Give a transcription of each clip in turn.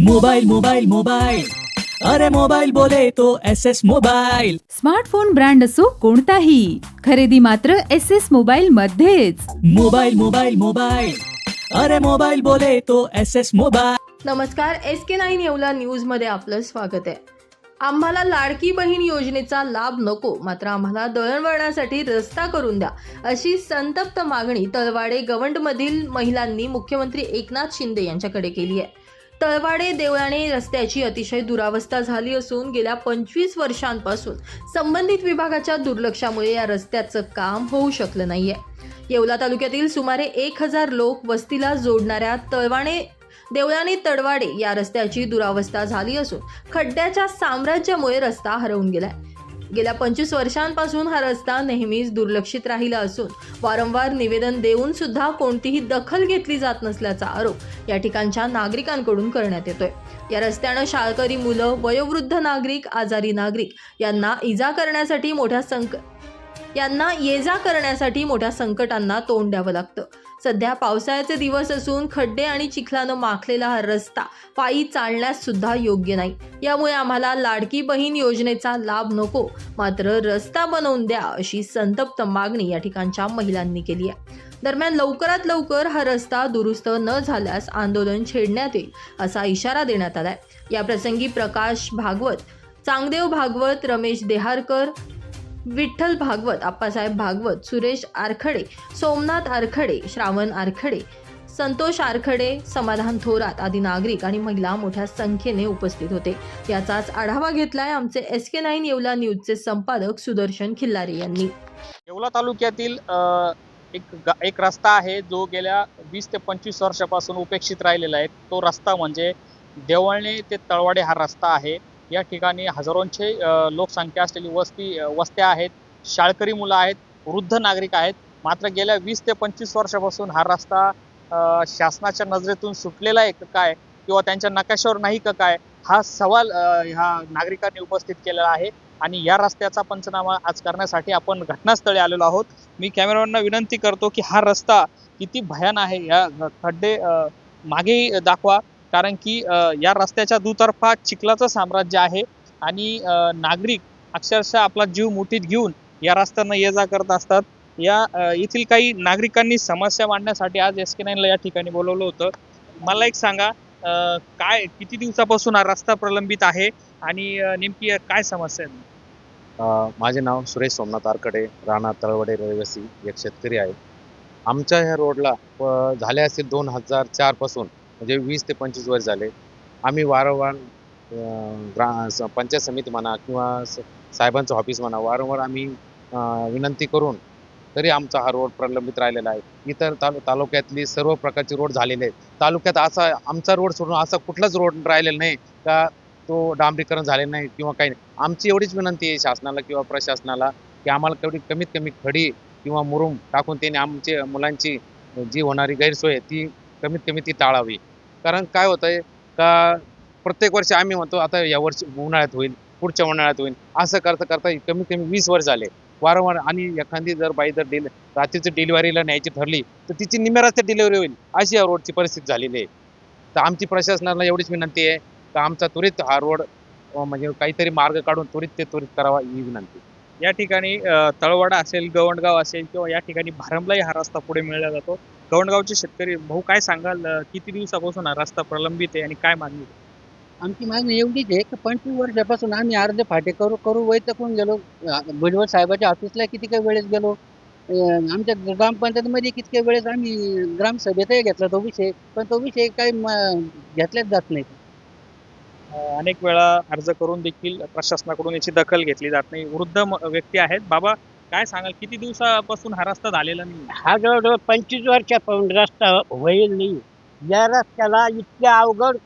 Mobile mobile mobile अरे mobile बोले तो S S mobile smartphone brand असो कोणताही खरेदी मात्र एस एस मोबाईल मध्येच. मोबाइल मोबाइल मोबाइल अरे मोबाइल बोले तो एस एस मोबाइल नमस्कार एस के नाईन येवला न्यूजमध्ये आपलं स्वागत आहे. आम्हाला लाडकी बहीण योजनेचा लाभ नको मात्र आम्हाला दळणवळणासाठी रस्ता करून द्या अशी संतप्त मागणी तळवाडे गवंडमधील महिलांनी मुख्यमंत्री एकनाथ शिंदे यांच्याकडे केली आहे. तळवाडे देवळाणे रस्त्याची अतिशय दुरावस्था झाली असून गेल्या पंचवीस वर्षांपासून संबंधित विभागाच्या दुर्लक्षामुळे या रस्त्याचं काम होऊ शकलं नाहीये. येवला तालुक्यातील सुमारे एक हजार लोक वस्तीला जोडणाऱ्या तळवाणे देवळाने तडवाडे या रस्त्याची दुरावस्था झाली असून खड्ड्याच्या साम्राज्यामुळे रस्ता हरवून गेलाय. गेल्या पंचवीस वर्षांपासून हा रस्ता नेहमीच दुर्लक्षित राहिला असून वारंवार निवेदन देऊन सुद्धा कोणतीही दखल घेतली जात नसल्याचा आरोप या ठिकाणच्या नागरिकांकडून करण्यात येतोय. या रस्त्यानं शाळकरी मुलं वयोवृद्ध नागरिक आजारी नागरिक यांना इजा करण्यासाठी मोठ्या संक यांना ये जा करण्यासाठी मोठ्या संकटांना तोंड द्यावं लागतं. सध्या पावसाळ्याचे दिवस असून खड्डे आणि चिखलानं माखलेला हा रस्ता पायी चालण्यास सुद्धा योग्य नाही. यामुळे आम्हाला लाडकी बहीण योजनेचा लाभ नको. मात्र रस्ता बनवून द्या अशी संतप्त मागणी या ठिकाणच्या महिलांनी केली आहे. दरम्यान लवकरात लवकर हा रस्ता दुरुस्त न झाल्यास आंदोलन छेडण्यात येईल असा इशारा देण्यात आलाय. या प्रसंगी प्रकाश भागवत चांगदेव भागवत रमेश देहारकर विठ्ठल भागवत आप्पासाहेब भागवत सुरेश आरखडे सोमनाथ आरखडे श्रावण आरखडे संतोष आरखडे समाधान थोरात आदी नागरिक आणि महिला मोठ्या संख्येने उपस्थित होते. याचाच आढावा घेतलाय आमचे एस के नाईन येवला न्यूजचे संपादक सुदर्शन खिल्लारे यांनी. येवला तालुक्यातील एक एक रस्ता आहे जो गेल्या वीस ते पंचवीस वर्षापासून उपेक्षित राहिलेला आहे. तो रस्ता म्हणजे देवळणे ते तळवाडे हा रस्ता आहे. या ठिकाणी हजारोंचे लोकसंख्या असलेली वस्ती वस्त्या आहेत शाळकरी मुलं आहेत वृद्ध नागरिक आहेत. मात्र गेल्या वीस ते पंचवीस वर्षापासून हा रस्ता शासनाच्या नजरेतून सुटलेला आहे का काय? किंवा त्यांच्या नकाशावर नाही का काय? हा सवाल ह्या नागरिकांनी उपस्थित केलेला आहे. आणि या रस्त्याचा पंचनामा आज करण्यासाठी आपण घटनास्थळी आलेलो आहोत. मी कॅमेरामॅनना विनंती करतो की हा रस्ता किती भयान आहे या खड्डे मागे दाखवा. कारण की या रस्त्याच्या दुतर्फा चिखलाचं साम्राज्य आहे आणि नागरिक अक्षरशः आपला जीव मुठीत घेऊन या रस्त्यानं ये जा करत असतात. या येथील काही नागरिकांनी समस्या मांडण्यासाठी आज एस के नाईनला या ठिकाणी बोलवलं होतं. मला एक सांगा काय किती दिवसापासून हा रस्ता प्रलंबित आहे आणि नेमकी काय समस्या आहे? माझे नाव सुरेश सोमनाथ आरकडे राणा तळवडे रहिवासी एक शेतकरी आहे. आमच्या ह्या रोडला झाले असेल दोन हजार चारपासून म्हणजे वीस ते पंचवीस वर्ष झाले. आम्ही वारंवार ग्रा पंचायत समिती म्हणा किंवा साहेबांचं ऑफिस म्हणा वारंवार आम्ही विनंती करून तरी आमचा हा रोड प्रलंबित राहिलेला आहे. इतर तालु तालुक्यातली सर्व प्रकारचे रोड झालेले आहेत. तालुक्यात असा आमचा रोड सोडून असा कुठलाच रोड राहिलेला नाही का तो डांबरीकरण झालेलं नाही किंवा काही नाही. आमची एवढीच विनंती आहे शासनाला किंवा प्रशासनाला की आम्हाला तेवढी कमीत कमी खडी किंवा मुरुम टाकून त्यांनी आमचे मुलांची जी होणारी गैरसोय आहे ती कमीत कमी ती टाळावी. कारण काय होत आहे का प्रत्येक वर्षी आम्ही म्हणतो आता या वर्षी उन्हाळ्यात होईल पुढच्या उन्हाळ्यात होईल असं करता करता कमीत कमी वीस वर्ष झाले. वारंवार आणि एखादी जर बाई जर डिल रात्रीची डिलिव्हरीला न्यायची ठरली तर तिची निम्या रस्त्यात डिलिव्हरी होईल अशी या रोडची परिस्थिती झालेली आहे. तर आमची प्रशासनाला एवढीच विनंती आहे का आमचा त्वरित हा रोड म्हणजे काहीतरी मार्ग काढून त्वरित ते त्वरित करावा ही विनंती या ठिकाणी तळवाडा असेल गवंडगाव असेल किंवा या ठिकाणी भारमलाही हा रस्ता पुढे मिळला जातो. गवंडगावचे शेतकरी भाऊ काय सांगाल? किती दिवसापासून हा रस्ता प्रलंबित आहे आणि काय मागणी आहे? आमची मागणी एवढीच आहे की पंचवीस वर्षापासून आम्ही अर्धे फाटे करू करू वैतकून गेलो. भुजबळ साहेबाच्या ऑफिसला किती काही वेळेस गेलो. अं, आमच्या ग्रामपंचायतीमध्ये कितक्या वेळेस आम्ही ग्रामसभेतही घेतला तो विषय पण तो विषय काही म- घेतलाच जात नाही. अ, अनेक वेळा अर्ज करून देखील प्रशासनाकडून याची दखल घेतली जात नाही. वृद्ध म- व्यक्ती आहेत. बाबा काय सांगाल किती दिवसापासून हा रस्ता झालेला नाही हा जवळजवळ पंचवीस वर्षापासून रस्ता होईल नाही. या रस्त्याला इतके अवघड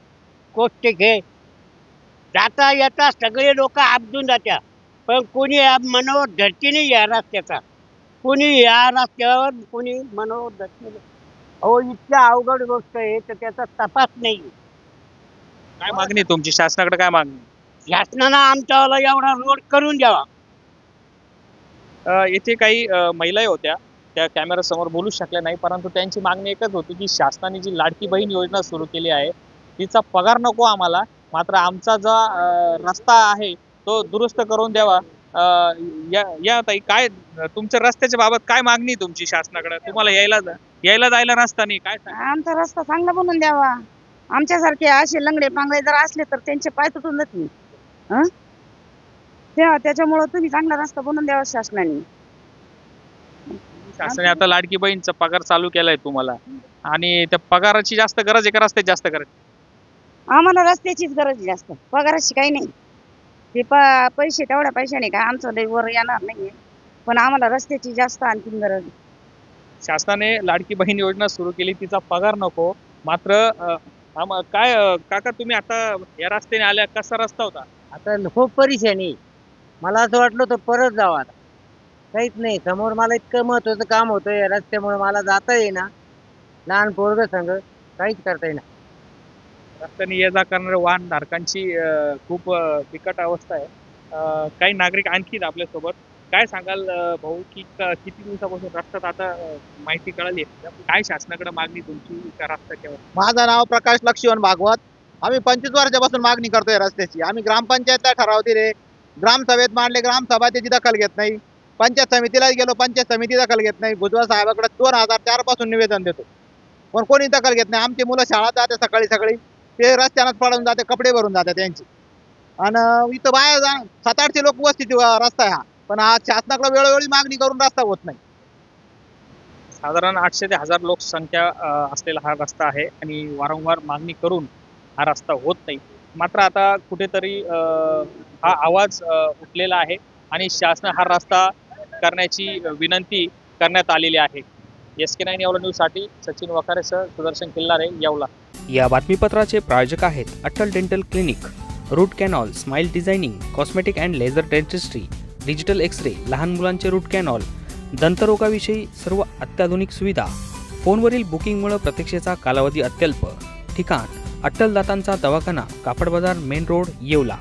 गोष्ट आहे. जाता येता सगळे लोक आपदून जात्या. पण कोणी मनावर धरती नाही या रस्त्याचा. कोणी या रस्त्यावर कोणी मनावर धरती नाही. अहो इतक्या अवघड गोष्ट आहे तर त्याचा तपास नाही. काय मागणी आहे तुमची? शासनाकडे काय मागणी शासनानं आमच्याला एवढा रोड करून द्यावा. येथे काही महिला महिलाही होत्या. त्या कॅमेरा समोर बोलू शकल्या नाही. परंतु त्यांची मागणी एकच होती की शासनाने जी लाडकी बहीण योजना सुरू केली आहे तिचा पगार नको आम्हाला. मात्र आमचा जो रस्ता आहे तो दुरुस्त करून द्यावा. या या ताई काय तुमच्या रस्त्याच्या बाबत काय मागणी तुमची शासनाकडे? तुम्हाला यायला यायला जायला रस्ता नाही. काय आमचा रस्ता चांगला बनवून द्यावा. आमच्यासारखे असे लंगडे पांगडे जर असले तर त्यांचे पाय तुटून जातील. त्या त्याच्यामुळं तुम्ही चांगला रस्ता बनवून द्यावा शासनाने. शासनाने आता लाडकी बहीणचा पगार चालू केलाय तुम्हाला. आणि त्या पगाराची जास्त गरज आहे का रस्त्याची जास्त गरज? आहे? आम्हाला रस्त्याचीच गरज आहे जास्त. पगाराची काही नाही. ते प पैसे तेवढ्या पैशाने काय आमचं लय वर येणार नाहीये. पण आम्हाला रस्त्याची जास्त आणखीन गरज आहे. शासनाने लाडकी बहीण योजना सुरू केली तिचा पगार नको. मात्र अं, आम- काय अं, काका तुम्ही आता या रस्त्याने आल्या कसा रस्ता होता? आता खूप परेशानी. मला असं वाटलं होतं परत जावं आता. काहीच नाही समोर मला इतकं महत्वाचं काम होतं या रस्त्यामुळे मला जाता येईना. लहान पोरग संग काहीच करता येईना. रस्त्याने ये जा करणाऱ्या वाहन धारकांची अं, खूप अं, बिकट अवस्था आहे. अं, काही नागरिक आणखी आहेत आपल्यासोबत काय सांगाल अं, भाऊ की क- किती दिवसापासून रस्त्यात आता अं, माहिती कळाली आहे? काय शासनाकडे मागणी तुमची का रस्ता केव्हा माझं नाव प्रकाश लक्ष्मण भागवत. आम्ही पंचवीस वर्षापासून मागणी करतोय रस्त्याची. आम्ही ग्रामपंचायतला ठराव दिले. ग्रामसभेत मांडले ग्रामसभा त्याची दखल घेत नाही. पंचायत समितीला गेलो पंचायत समिती दखल घेत नाही. भुजबळ साहेबाकडे दोन हजार चारपासून निवेदन देतो. पण कोणी दखल घेत नाही. आमची मुलं शाळा जाते सकाळी सकाळी. ते रस्त्यानंच पडून जाते कपडे भरून जाते त्यांची. आणि इथं बाहेर जा सात आठशे लोक वस्तीची रस्ता आहे हा. पण आज शासनाकडे वेळोवेळी मागणी करून रस्ता होत नाही. साधारण आठशे ते हजार लोकसंख्या असलेला हा रस्ता आहे आणि वारंवार मागणी करून हा रस्ता होत नाही. मात्र आता कुठेतरी अं, हा आवाज उठलेला आहे आणि शासन हा रस्ता करण्याची विनंती करण्यात आलेली आहे. एस के नाईन येवला न्यूजसाठी सचिन वखारेसह सुदर्शन किल्लारे येवला. या बातमीपत्राचे प्रायोजक आहेत Atal dental clinic root canal smile designing cosmetic and laser dentistry digital X ray लहान मुलांचे रूट कॅनॉल दंतरोगाविषयी सर्व अत्याधुनिक सुविधा फोनवरील बुकिंगमुळे प्रतीक्षेचा कालावधी अत्यल्प. ठिकाण अट्टल दातांचा दवाखाना कापड बाजार मेन रोड येवला.